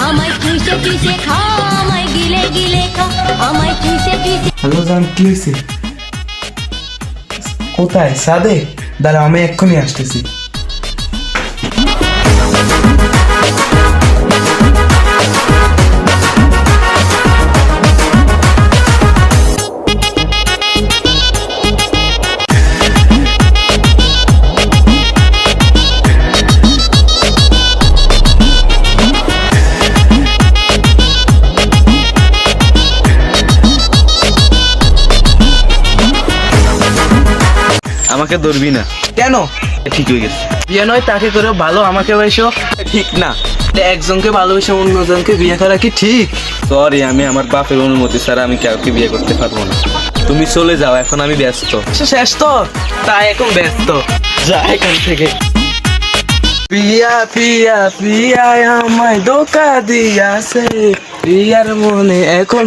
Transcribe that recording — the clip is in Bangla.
আমায় আমায় কি হয়েছে কোথায়? সাদে দাঁড়া আমি এক্ষুনি আসতেছি। আমাকে ধরবি না। কেন? ঠিক হয়ে গেছে। বিয়ে নয় তাকে করে ভালো আমাকে বয়সো ঠিক না। একজনকে ভালোবেসে অন্যজনকে বিয়ে করা কি ঠিক? সরি আমি আমার বাপের অনুমতি ছাড়া আমি কাউকে বিয়ে করতে পারব না। তুমি চলে যাও এখন আমি ব্যস্ত। শেষ তো? তাই এখন ব্যস্ত। যা এখান থেকে। পিয়া পিয়া পিয়া আমায় ধোকা দিয়াছে। পিয়ার মনে এখন